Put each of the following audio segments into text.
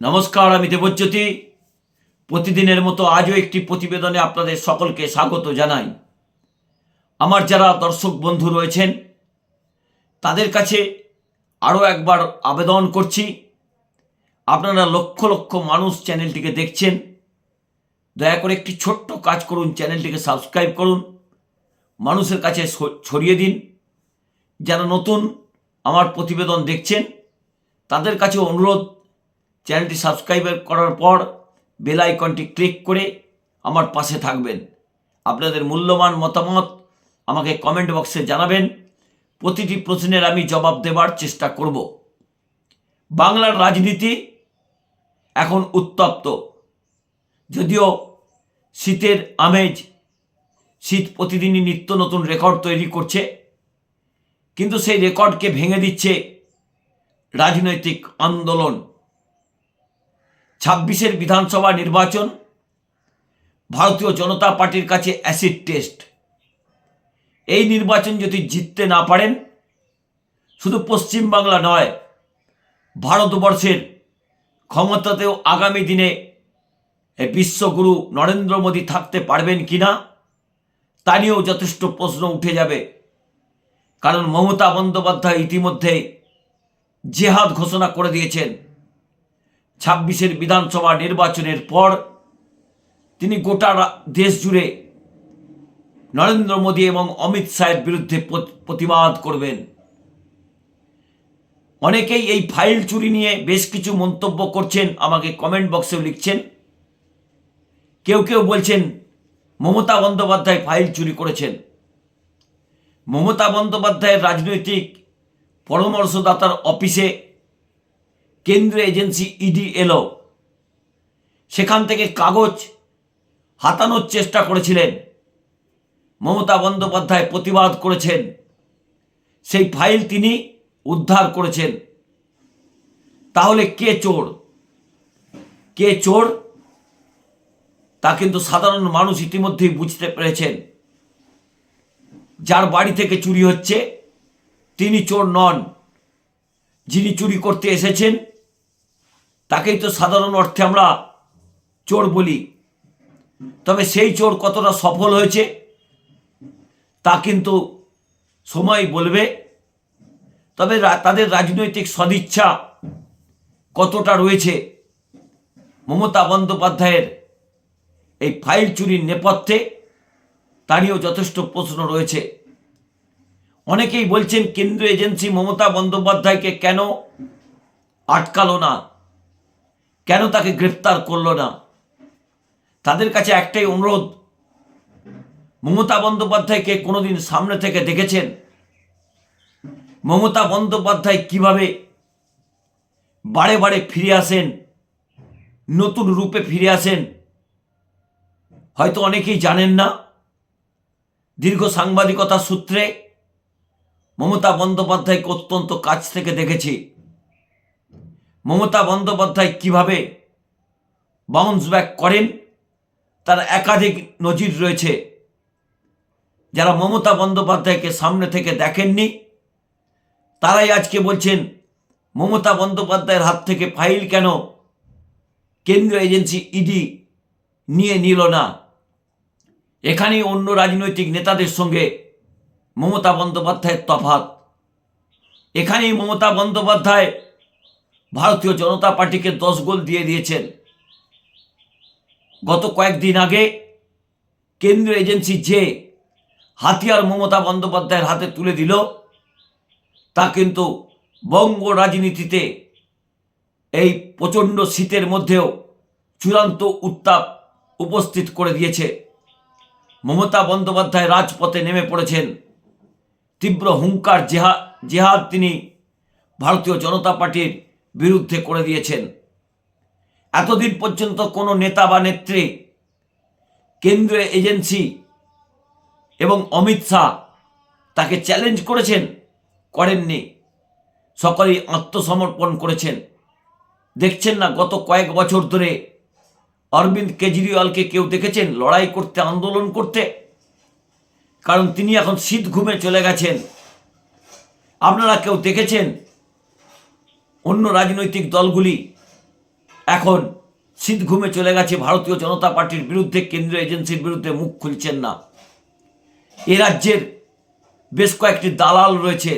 নমস্কার আমি দেবজ্যোতি। প্রতিদিনের মতো আজও একটি প্রতিবেদনে আপনাদের সকলকে স্বাগত জানাই। আমার যারা দর্শক বন্ধু রয়েছেন, তাদের কাছে আরও একবার আবেদন করছি। আপনারা লক্ষ লক্ষ মানুষ চ্যানেলটিকে দেখছেন, দয়া করে একটি ছোট্ট কাজ করুন, চ্যানেলটিকে সাবস্ক্রাইব করুন, মানুষের কাছে ছড়িয়ে দিন। যারা নতুন আমার প্রতিবেদন দেখছেন, তাদের কাছে অনুরোধ চ্যানেলটি সাবস্ক্রাইব করার পর বেল আইকনটি ক্লিক করে আমার পাশে থাকবেন। আপনাদের মূল্যবান মতামত আমাকে কমেন্ট বক্সে জানাবেন। প্রতিটি প্রশ্নের আমি জবাব দেবার চেষ্টা করব। বাংলার রাজনীতি এখন উত্তপ্ত। যদিও শীতের আমেজ, শীত প্রতিদিনই নিত্য নতুন রেকর্ড তৈরি করছে, কিন্তু সেই রেকর্ডকে ভেঙে দিচ্ছে রাজনৈতিক আন্দোলন। ছাব্বিশের বিধানসভা নির্বাচন, ভারতীয় জনতা পার্টির কাছে অ্যাসিড টেস্ট। এই নির্বাচন যদি জিততে না পারেন, শুধু পশ্চিমবাংলা নয়, ভারতবর্ষের ক্ষমতাতেও আগামী দিনে বিশ্বগুরু নরেন্দ্র মোদী থাকতে পারবেন কি না, তা নিয়েও যথেষ্ট প্রশ্ন উঠে যাবে। কারণ মমতা বন্দ্যোপাধ্যায় ইতিমধ্যে জেহাদ ঘোষণা করে দিয়েছেন। ছাব্বিশের বিধানসভা নির্বাচনের পর তিনি গোটা দেশ জুড়ে নরেন্দ্র মোদী এবং অমিত শাহের বিরুদ্ধে প্রতিবাদ করবেন। অনেকেই এই ফাইল চুরি নিয়ে বেশ কিছু মন্তব্য করছেন, আমাকে কমেন্ট বক্সেও লিখছেন। কেউ কেউ বলছেন, মমতা বন্দ্যোপাধ্যায় ফাইল চুরি করেছেন। মমতা বন্দ্যোপাধ্যায়ের রাজনৈতিক পরামর্শদাতার অফিসে কেন্দ্রীয় এজেন্সি ইডি এলো। সেখান থেকে কাগজ হাতানোর চেষ্টা করেছিলেন। মমতা বন্দ্যোপাধ্যায় প্রতিবাদ করেছেন। সেই ফাইল তিনি উদ্ধার করেছেন। তাহলে কে চোর? কে চোর? তা কিন্তু সাধারণ মানুষ ইতিমধ্যেই বুঝতে পেরেছেন। যার বাড়ি থেকে চুরি হচ্ছে, তিনি চোর নন। যিনি চুরি করতে এসেছেন তাকেই তো সাধারণ অর্থে আমরা চোর বলি। তবে সেই চোর কতটা সফল হয়েছে, তা কিন্তু সময় বলবে। তবে তাদের রাজনৈতিক সদিচ্ছা কতটা রয়েছে, মমতা বন্দ্যোপাধ্যায়ের এই ফাইল চুরির নেপথ্যে তা নিয়েও যথেষ্ট প্রশ্ন রয়েছে। অনেকেই বলছেন, কেন্দ্রীয় এজেন্সি মমতা বন্দ্যোপাধ্যায়কে কেন আটকালো না? কেন তাকে গ্রেপ্তার করল না? তাদের কাছে একটাই অনুরোধ। মমতা বন্দ্যোপাধ্যায়কে কোনোদিন সামনে থেকে দেখেছেন? মমতা বন্দ্যোপাধ্যায় কীভাবে বারে বারে ফিরে আসেন? নতুন রূপে ফিরে আসেন? হয়তো অনেকেই জানেন না। দীর্ঘ সাংবাদিকতা সূত্রে মমতা বন্দ্যোপাধ্যায়কে অত্যন্ত কাছ থেকে দেখেছি। মমতা বন্দ্যোপাধ্যায় কীভাবে বাউন্স ব্যাক করেন, তার একাধিক নজির রয়েছে। যারা মমতা বন্দ্যোপাধ্যায়কে সামনে থেকে দেখেননি, তারাই আজকে বলছেন, মমতা বন্দ্যোপাধ্যায়ের হাত থেকে ফাইল কেন কেন্দ্রীয় এজেন্সি ইডি নিয়ে নিল না? এখানেই অন্য রাজনৈতিক নেতাদের সঙ্গে মমতা বন্দ্যোপাধ্যায়ের তফাত এখানেই মমতা বন্দ্যোপাধ্যায় ভারতীয় জনতা পার্টিকে দশ গোল দিয়ে দিয়েছেন। গত কয়েকদিন আগে কেন্দ্রীয় এজেন্সি যে হাতিয়ার মমতা বন্দ্যোপাধ্যায়ের হাতে তুলে দিল, তা কিন্তু বঙ্গ রাজনীতিতে এই প্রচণ্ড শীতের মধ্যেও চূড়ান্ত উত্তাপ উপস্থিত করে দিয়েছে। মমতা বন্দ্যোপাধ্যায় রাজপথে নেমে পড়েছেন। তীব্র হুঙ্কার, জেহা, জেহাদ তিনি ভারতীয় জনতা পার্টির বিরুদ্ধে করে দিয়েছেন। এতদিন পর্যন্ত কোনো নেতা বা নেত্রী, কেন্দ্রীয় এজেন্সি এবং অমিত শাহ তাকে চ্যালেঞ্জ করেছেন, করেননি। সকলেই আত্মসমর্পণ করেছেন। দেখছেন না, গত কয়েক বছর ধরে অরবিন্দ কেজরিওয়ালকে কেউ দেখেছেন লড়াই করতে, আন্দোলন করতে? কারণ তিনি এখন শীত ঘুমে চলে গেছেন। আপনারা কেউ দেখেছেন অন্য রাজনৈতিক দলগুলি এখন শীত ঘুমে চলে গেছে। ভারতীয় জনতা পার্টির বিরুদ্ধে, কেন্দ্রীয় এজেন্সির বিরুদ্ধে মুখ খুলছেন না। এ রাজ্যের বেশ কয়েকটি দালাল রয়েছে।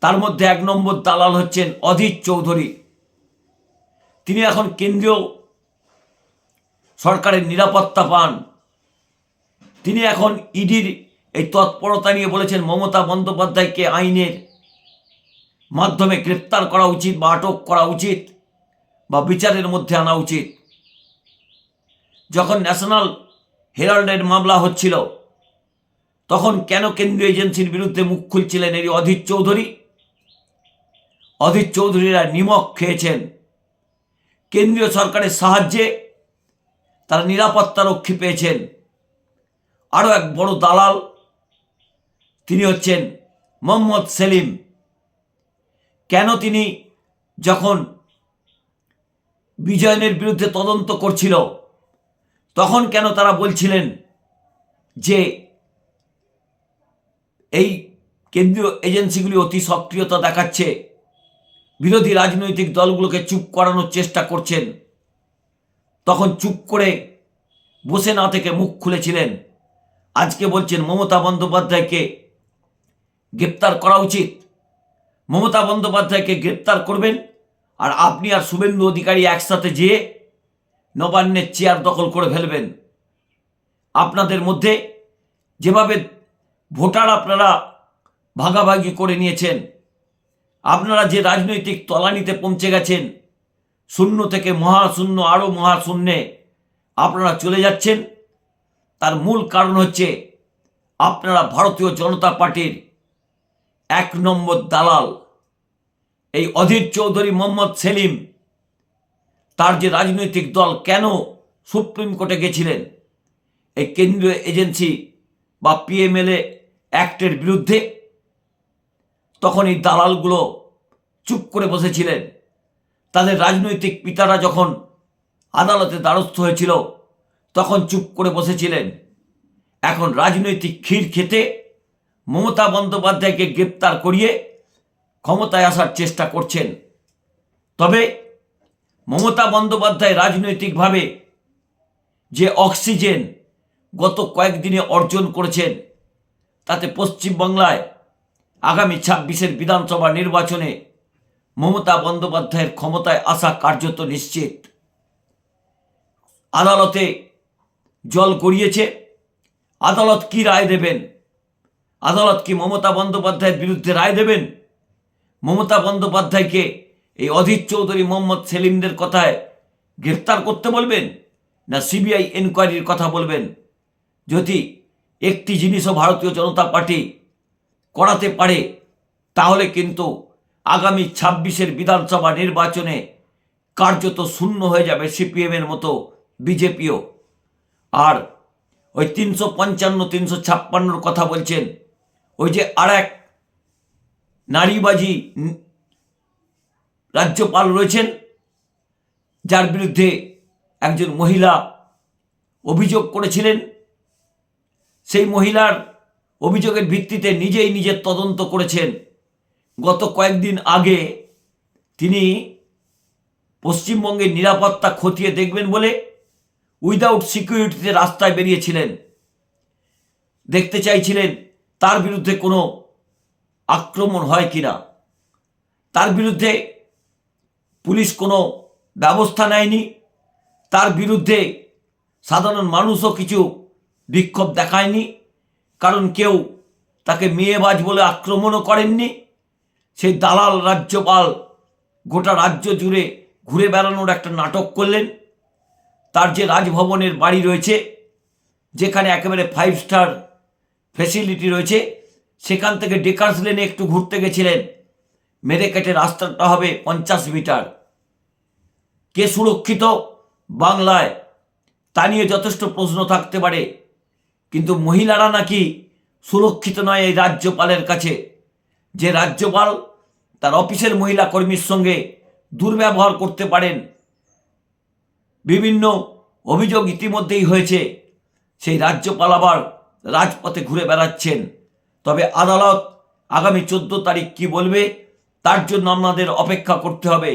তার মধ্যে এক নম্বর দালাল হচ্ছেন অধীর চৌধুরী। তিনি এখন কেন্দ্রীয় সরকারের নিরাপত্তা পান। তিনি এখন ইডির এই তৎপরতা নিয়ে বলেছেন, মমতা বন্দ্যোপাধ্যায়কে আইনের মাধ্যমে গ্রেপ্তার করা উচিত বা আটক করা উচিত বা বিচারের মধ্যে আনা উচিত। যখন ন্যাশনাল হেরাল্ডের মামলা হচ্ছিল, তখন কেন কেন্দ্রীয় এজেন্সির বিরুদ্ধে মুখ খুলছিলেন এই অধীর চৌধুরী? অধীর চৌধুরীরা নিমক খেয়েছেন। কেন্দ্রীয় সরকারের সাহায্যে তারা নিরাপত্তা রক্ষী পেয়েছেন। আরও এক বড় দালাল, তিনি হচ্ছেন মোহাম্মদ সেলিম। কেন তিনি যখন বিজয়নের বিরুদ্ধে তদন্ত করছিল, তখন কেন তারা বলছিলেন যে এই কেন্দ্রীয় এজেন্সিগুলি অতি সক্রিয়তা দেখাচ্ছে, বিরোধী রাজনৈতিক দলগুলোকে চুপ করানোর চেষ্টা করছেন। তখন চুপ করে বসে না থেকে মুখ খুলেছিলেন। আজকে বলছেন মমতা বন্দ্যোপাধ্যায়কে গ্রেপ্তার করা উচিত। মমতা বন্দ্যোপাধ্যায়কে গ্রেপ্তার করবেন আর আপনি আর শুভেন্দু অধিকারী একসাথে যেয়ে নবান্নের চেয়ার দখল করে ফেলবেন। আপনাদের মধ্যে যেভাবে ভোটার আপনারা ভাগাভাগি করে নিয়েছেন, আপনারা যে রাজনৈতিক তলানিতে পৌঁছে গেছেন, শূন্য থেকে মহাশূন্য, আরও মহাশূন্যে আপনারা চলে যাচ্ছেন, তার মূল কারণ হচ্ছে আপনারা ভারতীয় জনতা পার্টির এক নম্বর দালাল, এই অধীর চৌধুরী মোহাম্মদ সেলিম, তার যে রাজনৈতিক দল কেন সুপ্রিম কোর্টে গেছিলেন? এই কেন্দ্রীয় এজেন্সি বা পিএমএলএ অ্যাক্টের বিরুদ্ধে? তখন এই দালালগুলো চুপ করে বসেছিলেন। তাদের রাজনৈতিক পিতারা যখন আদালতে দ্বারস্থ হয়েছিল, তখন চুপ করে বসেছিলেন। এখন রাজনৈতিক ক্ষীর খেতে মমতা বন্দ্যোপাধ্যায়কে গ্রেপ্তার করিয়ে ক্ষমতায় আসার চেষ্টা করছেন। তবে মমতা বন্দ্যোপাধ্যায় রাজনৈতিকভাবে যে অক্সিজেন গত কয়েকদিনে অর্জন করেছেন, তাতে পশ্চিমবাংলায় আগামী ছাব্বিশের বিধানসভা নির্বাচনে মমতা বন্দ্যোপাধ্যায়ের ক্ষমতায় আসা কার্যত নিশ্চিত। আদালতে জল গড়িয়েছে। আদালত কি রায় দেবেন? আদালত কি মমতা বন্দ্যোপাধ্যায়ের বিরুদ্ধে রায় দেবেন? মমতা বন্দ্যোপাধ্যায়কে এই অধীর চৌধুরী মোহাম্মদ সেলিমদের কথায় গ্রেফতার করতে বলবেন না সিবিআই এনকোয়ারির কথা বলবেন? যদি একটি জিনিসও ভারতীয় জনতা পার্টি করাতে পারে, তাহলে কিন্তু আগামী ছাব্বিশের বিধানসভা নির্বাচনে কার্যত শূন্য হয়ে যাবে সিপিএমের মতো বিজেপিও। আর ওই তিনশো পঞ্চান্ন, তিনশো ছাপ্পান্নর কথা বলছেন ওই যে আর এক নারীবাজি রাজ্যপাল রয়েছেন, যার বিরুদ্ধে একজন মহিলা অভিযোগ করেছিলেন। সেই মহিলার অভিযোগের ভিত্তিতে নিজেই নিজের তদন্ত করেছেন। গত কয়েকদিন আগে তিনি পশ্চিমবঙ্গের নিরাপত্তা খতিয়ে দেখবেন বলে উইদাউট সিকিউরিটিতে রাস্তায় বেরিয়েছিলেন। দেখতে চাইছিলেন তার বিরুদ্ধে কোনো আক্রমণ হয় কি না তার বিরুদ্ধে পুলিশ কোনো ব্যবস্থা নেয়নি? তার বিরুদ্ধে সাধারণ মানুষও কিছু বিক্ষোভ দেখায়নি? কারণ কেউ তাকে মেয়েবাজ বলে আক্রমণও করেননি? সেই দালাল রাজ্যপাল গোটা রাজ্য জুড়ে ঘুরে বেড়ানোর একটা নাটক করলেন। তার যে রাজভবনের বাড়ি রয়েছে, যেখানে একেবারে ফাইভ স্টার ফেসিলিটি রয়েছে, সেখান থেকে ডেকার্স লেনে একটু ঘুরতে গেছিলেন। মেরে কেটে রাস্তাটা হবে পঞ্চাশ মিটার। কে সুরক্ষিত? বাংলায়। তা নিয়ে যথেষ্ট প্রশ্ন থাকতে পারে। কিন্তু মহিলারা নাকি সুরক্ষিত নয় এই রাজ্যপালের কাছে। যে রাজ্যপাল তার অফিসের মহিলা কর্মীর সঙ্গে দুর্ব্যবহার করতে পারেন। বিভিন্ন অভিযোগ ইতিমধ্যেই হয়েছে। সেই রাজ্যপাল আবার রাজপথে ঘুরে বেড়াচ্ছেন। তবে আদালত আগামী চোদ্দ তারিখ কি বলবে, তার জন্য আপনাদের অপেক্ষা করতে হবে।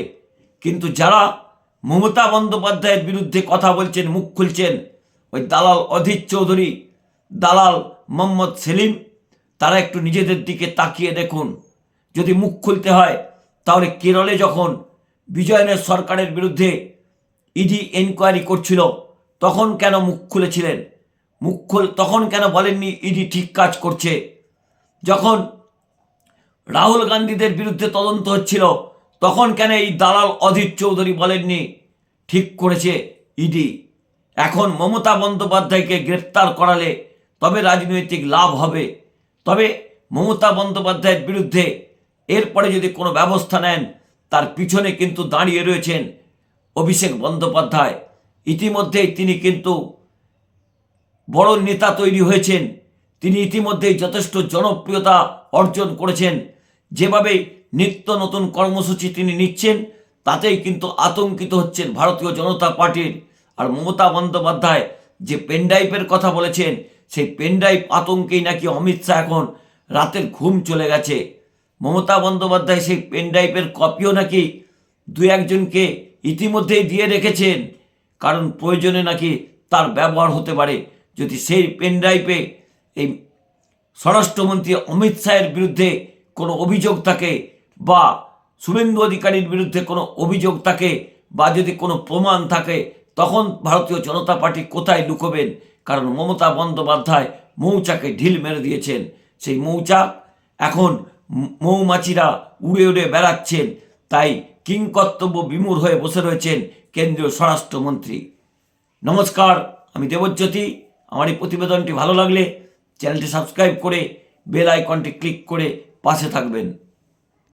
কিন্তু যারা মমতা বন্দ্যোপাধ্যায়ের বিরুদ্ধে কথা বলছেন, মুখ খুলছেন, ওই দালাল অধীর চৌধুরী, দালাল মোহাম্মদ সেলিম, তারা একটু নিজেদের দিকে তাকিয়ে দেখুন। যদি মুখ খুলতে হয়, তাহলে কেরলে যখন বিজয়নের সরকারের বিরুদ্ধে ইডি এনকোয়ারি করছিল, তখন কেন মুখ খুলেছিলেন? মুখ খুল, তখন কেন বলেননি ইডি ঠিক কাজ করছে? যখন রাহুল গান্ধীদের বিরুদ্ধে তদন্ত হচ্ছিল, তখন কেন এই দালাল অধীর চৌধুরী বলেননি ঠিক করেছে ইডি? এখন মমতা বন্দ্যোপাধ্যায়কে গ্রেপ্তার করালে তবে রাজনৈতিক লাভ হবে। তবে মমতা বন্দ্যোপাধ্যায়ের বিরুদ্ধে এরপরে যদি কোনো ব্যবস্থা নেন, তার পিছনে কিন্তু দাঁড়িয়ে রয়েছেন অভিষেক বন্দ্যোপাধ্যায়। ইতিমধ্যেই তিনি কিন্তু বড় নেতা তৈরি হয়েছেন। তিনি ইতিমধ্যেই যথেষ্ট জনপ্রিয়তা অর্জন করেছেন। যেভাবে নিত্য নতুন কর্মসূচি তিনি নিচ্ছেন, তাতেই কিন্তু আতঙ্কিত হচ্ছেন ভারতীয় জনতা পার্টির। আর মমতা বন্দ্যোপাধ্যায় যে পেনড্রাইভের কথা বলেছেন, সেই পেনড্রাইভ আতঙ্কেই নাকি অমিত শাহ এখন রাতের ঘুম চলে গেছে। মমতা বন্দ্যোপাধ্যায় সেই পেনড্রাইভের কপিও নাকি দু একজনকে ইতিমধ্যেই দিয়ে রেখেছেন, কারণ প্রয়োজনে নাকি তার ব্যবহার হতে পারে। যদি সেই পেনড্রাইভে এই স্বরাষ্ট্রমন্ত্রী অমিত শাহের বিরুদ্ধে কোনো অভিযোগ থাকে বা শুভেন্দু অধিকারীর বিরুদ্ধে কোনো অভিযোগ থাকে বা যদি কোনো প্রমাণ থাকে, তখন ভারতীয় জনতা পার্টি কোথায় লুকোবেন? কারণ মমতা বন্দ্যোপাধ্যায় মৌচাকে ঢিল মেরে দিয়েছেন। সেই মৌচাক এখন মৌমাছিরা উড়ে উড়ে বেড়াচ্ছেন, তাই কিংকর্তব্য বিমূঢ় হয়ে বসে রয়েছেন কেন্দ্রীয় স্বরাষ্ট্রমন্ত্রী। নমস্কার, আমি দেবজ্যোতি। আমার এই প্রতিবেদনটি ভালো লাগলে চ্যানেলটি সাবস্ক্রাইব করে বেল আইকনটি ক্লিক করে পাশে থাকবেন।